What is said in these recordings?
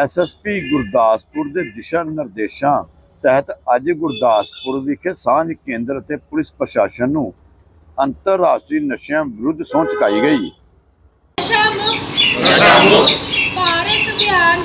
SSP Gurdaspur ਦੇ ਦਿਸ਼ਾ ਨਿਰਦੇਸ਼ਾਂ ਤਹਿਤ ਅੱਜ ਗੁਰਦਾਸਪੁਰ ਵਿਖੇ ਸਾਂਝ ਕੇਂਦਰ ਅਤੇ ਪੁਲਿਸ ਪ੍ਰਸ਼ਾਸਨ ਨੂੰ ਅੰਤਰਰਾਸ਼ਟਰੀ ਨਸ਼ਿਆਂ ਵਿਰੁੱਧ ਸਹੁੰ ਚੁਕਾਈ ਗਈ। ਨਸ਼ਾ ਮੁਕਤ। ਭਾਰਤ ਅਭਿਆਨ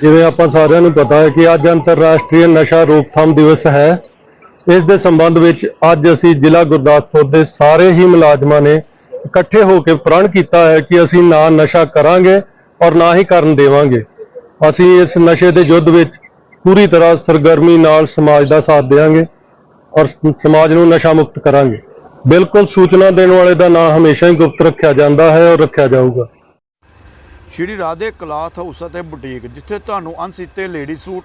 ਜਿਵੇਂ ਆਪਾਂ ਸਾਰਿਆਂ ਨੂੰ ਪਤਾ ਹੈ ਕਿ ਅੱਜ ਅੰਤਰਰਾਸ਼ਟਰੀ ਨਸ਼ਾ ਰੋਕਥਾਮ ਦਿਵਸ ਹੈ। ਇਸ ਦੇ ਸੰਬੰਧ ਵਿੱਚ ਅੱਜ ਅਸੀਂ ਜ਼ਿਲ੍ਹਾ ਗੁਰਦਾਸਪੁਰ ਦੇ ਸਾਰੇ ਹੀ ਮੁਲਾਜ਼ਮਾਂ ਨੇ ਇਕੱਠੇ ਹੋ ਕੇ ਪ੍ਰਣ ਕੀਤਾ ਹੈ ਕਿ ਅਸੀਂ ਨਾ ਨਸ਼ਾ ਕਰਾਂਗੇ ਔਰ ਨਾ ਹੀ ਕਰਨ ਦੇਵਾਂਗੇ। ਅਸੀਂ ਇਸ ਨਸ਼ੇ ਦੇ ਯੁੱਧ ਵਿੱਚ ਪੂਰੀ ਤਰ੍ਹਾਂ ਸਰਗਰਮੀ ਨਾਲ ਸਮਾਜ ਦਾ ਸਾਥ ਦੇਵਾਂਗੇ ਔਰ ਸਮਾਜ ਨੂੰ ਨਸ਼ਾ ਮੁਕਤ ਕਰਾਂਗੇ। ਬਿਲਕੁਲ ਸੂਚਨਾ ਦੇਣ ਵਾਲੇ ਦਾ ਨਾਮ ਹਮੇਸ਼ਾ ਹੀ ਗੁਪਤ ਰੱਖਿਆ ਜਾਂਦਾ ਹੈ ਔਰ ਰੱਖਿਆ ਜਾਊਗਾ। ਸ਼੍ਰੀ ਰਾਧੇ ਕਲਾਥ ਹਾਊਸ ਅਤੇ ਬੁਟੀਕ, ਜਿੱਥੇ ਤੁਹਾਨੂੰ ਅਣਸੀਤੇ ਲੇਡੀ ਸੂਟ